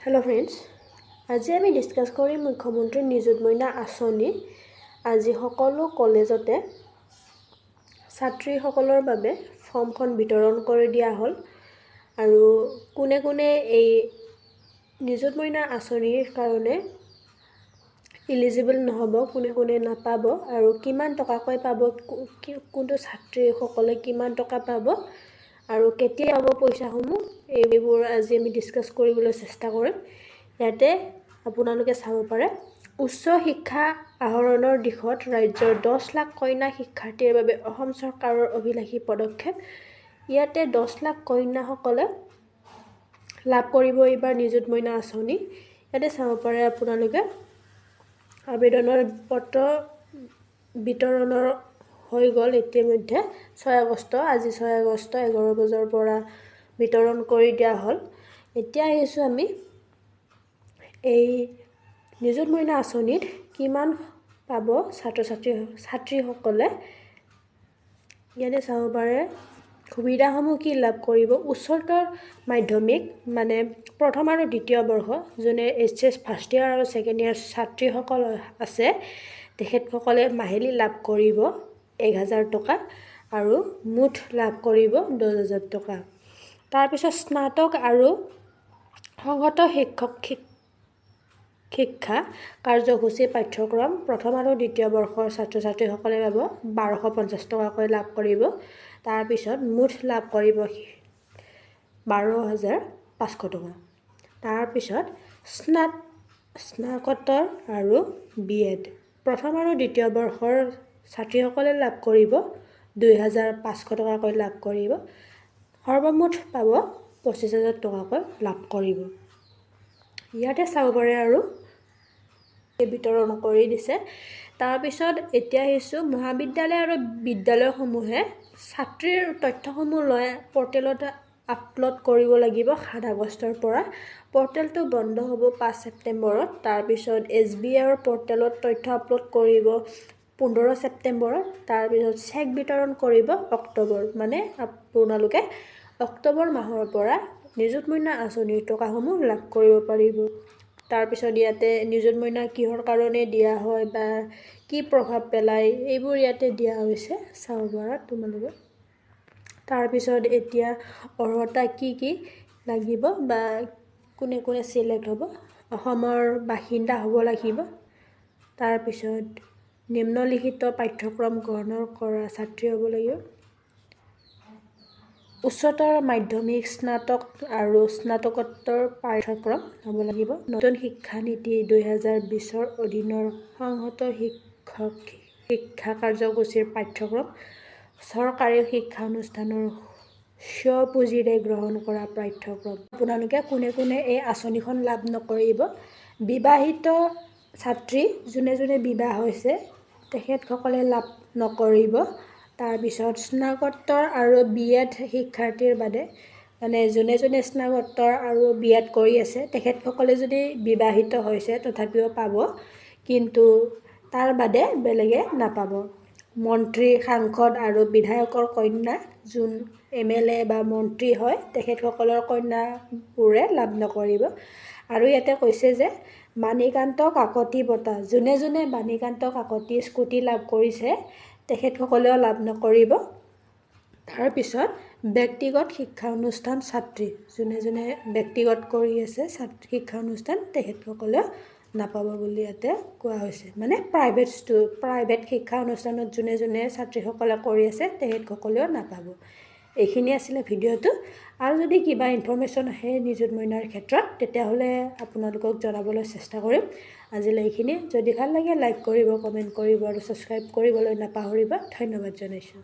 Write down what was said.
Hello friends আজি আমি discuss কৰিম মুখ্যমন্ত্ৰী মইনা আঁচনি। আজি সকলো কলেজতে ছাত্ৰীসকলৰ বাবে ফৰ্মখন বিতৰণ কৰি দিয়া হ'ল। আৰু কোনে কোনে এই নিযুত মইনা আঁচনিৰ কাৰণে ইলিজিবল নহ'ব কোনে কোনে নাপাব আৰু কিমান টকাকৈ পাব কোনটো ছাত্ৰীসকলে কিমান টকা পাব আৰু কেতিয়া পাব পইচাসমূহ এইবোৰ আজি আমি ডিছকাছ কৰিবলৈ চেষ্টা কৰিম। ইয়াতে আপোনালোকে চাব পাৰে উচ্চ শিক্ষা আহৰণৰ দিশত ৰাজ্যৰ দহ লাখ কন্যা শিক্ষাৰ্থীৰ বাবে অসম চৰকাৰৰ অভিলাষী পদক্ষেপ। ইয়াতে দহ লাখ কন্যাসকলে লাভ কৰিব এইবাৰ নিযুত মইনা আঁচনি। ইয়াতে চাব পাৰে আপোনালোকে আবেদনৰ পত্ৰ বিতৰণৰ হৈ গ'ল ইতিমধ্যে। ছয় আগষ্ট আজি ছয় আগষ্ট এঘাৰ বজাৰ পৰা বিতৰণ কৰি দিয়া হ'ল। এতিয়া আহিছোঁ আমি এই নিযুত মইনা আঁচনিত কিমান পাব ছাত্ৰ ছাত্ৰী ছাত্ৰীসকলে? ইয়াতে চাব পাৰে সুবিধাসমূহ কি লাভ কৰিব? উচ্চতৰ মাধ্যমিক মানে প্ৰথম আৰু দ্বিতীয় বৰ্ষ যোনে এইচ এছ ফাৰ্ষ্ট ইয়াৰ আৰু ছেকেণ্ড ইয়াৰ ছাত্ৰীসকল আছে তেখেতসকলে মাহিলী লাভ কৰিব। এক হাজাৰ টকা আৰু মুঠ লাভ কৰিব দহ হাজাৰ টকা। তাৰপিছত স্নাতক আৰু সংহত শিক্ষক শিক শিক্ষা কাৰ্যসূচী পাঠ্যক্ৰম প্ৰথম আৰু দ্বিতীয় বৰ্ষৰ ছাত্ৰ ছাত্ৰীসকলে পাব বাৰশ পঞ্চাছ টকাকৈ লাভ কৰিব। তাৰপিছত মুঠ লাভ কৰিব বাৰ হাজাৰ পাঁচশ টকা। তাৰপিছত স্নাত স্নাতকোত্তৰ আৰু বি এড। প্ৰথম আৰু দ্বিতীয় বৰ্ষৰ ছাত্ৰীসকলে লাভ কৰিব দুই হাজাৰ পাঁচশ টকাকৈ লাভ কৰিব সৰ্বমুঠ পাব পঁচিছ হাজাৰ টকাকৈ লাভ কৰিব। ইয়াতে চাব পাৰে আৰু বিতৰণ কৰি দিছে। তাৰপিছত এতিয়া আহিছোঁ মহাবিদ্যালয় আৰু বিদ্যালয়সমূহে ছাত্ৰীৰ তথ্যসমূহ লৈ পৰ্টেলত আপলোড কৰিব লাগিব। সাত আগষ্টৰ পৰা পৰ্টেলটো বন্ধ হ'ব পাঁচ ছেপ্টেম্বৰত। তাৰপিছত এছ বি আইৰ পৰ্টেলত তথ্য আপলোড কৰিব পোন্ধৰ ছেপ্টেম্বৰত তাৰপিছত চেক বিতৰণ কৰিব অক্টোবৰ মানে আপোনালোকে অক্টোবৰ মাহৰ পৰা নিযুত মইনা আঁচনিৰ টকাসমূহ লাভ কৰিব পাৰিব। তাৰপিছত ইয়াতে নিযুত মইনা কিহৰ কাৰণে দিয়া হয় বা কি প্ৰভাৱ পেলায় এইবোৰ ইয়াতে দিয়া হৈছে চাব পাৰা তোমালোকে তাৰপিছত এতিয়া অৰ্হতা কি কি লাগিব বা কোনে কোনে চিলেক্ট হ'ব অসমৰ বাসিন্দা হ'ব লাগিব। তাৰপিছত নিম্নলিখিত পাঠ্যক্ৰম গ্ৰহণ কৰা ছাত্ৰী হ'ব লাগিব উচ্চতৰ মাধ্যমিক স্নাতক আৰু স্নাতকোত্তৰ পাঠ্যক্ৰম হ'ব লাগিব। নতুন শিক্ষানীতি দুই হাজাৰ বিছৰ অধীনৰ সংহত শিক্ষক শিক্ষা কাৰ্যসূচীৰ পাঠ্যক্ৰম চৰকাৰী শিক্ষানুষ্ঠানৰ স্ব পুঁজিৰে গ্ৰহণ কৰা পাঠ্যক্ৰম। আপোনালোকে কোনে কোনে এই আঁচনিখন লাভ নকৰিব? বিবাহিত ছাত্ৰী যোনে যোনে বিবাহ হৈছে তেখেতসকলে লাভ নকৰিব। তাৰপিছত স্নাতকোত্তৰ আৰু বি এড শিক্ষাৰ্থীৰ বাদে মানে যোনে যোনে স্নাতকোত্তৰ আৰু বি এড কৰি আছে তেখেতসকলে যদি বিবাহিত হৈছে তথাপিও পাব কিন্তু তাৰ বাদে বেলেগে নাপাব। মন্ত্ৰী সাংসদ আৰু বিধায়কৰ কন্যা যোন এম এল এ বা মন্ত্ৰী হয় তেখেতসকলৰ কন্যাবোৰে লাভ নকৰিব। আৰু ইয়াতে কৈছে যে বাণীকান্ত কাকতি বঁটা যোনে যোনে বাণীকান্ত কাকতি স্কুটি লাভ কৰিছে তেখেতসকলেও লাভ নকৰিব। তাৰপিছত ব্যক্তিগত শিক্ষা অনুষ্ঠান ছাত্ৰী যোনে যোনে ব্যক্তিগত কৰি আছে ছাত্ৰী শিক্ষা অনুষ্ঠান তেখেতসকলেও নাপাব বুলি ইয়াতে কোৱা হৈছে। মানে প্ৰাইভেট ষ্টু প্ৰাইভেট শিক্ষা অনুষ্ঠানত যোনে যোনে ছাত্ৰীসকলে কৰি আছে তেখেতসকলেও নাপাব। এইখিনি আছিলে ভিডিঅ'টো। আৰু যদি কিবা ইনফৰ্মেশ্যন আহে নিযুত মইনাৰ ক্ষেত্ৰত তেতিয়াহ'লে আপোনালোকক জনাবলৈ চেষ্টা কৰিম। আজিলৈ এইখিনি যদি ভাল লাগে লাইক কৰিব কমেণ্ট কৰিব আৰু ছাবস্ক্ৰাইব কৰিবলৈ নাপাহৰিব। ধন্যবাদ জনাইছোঁ।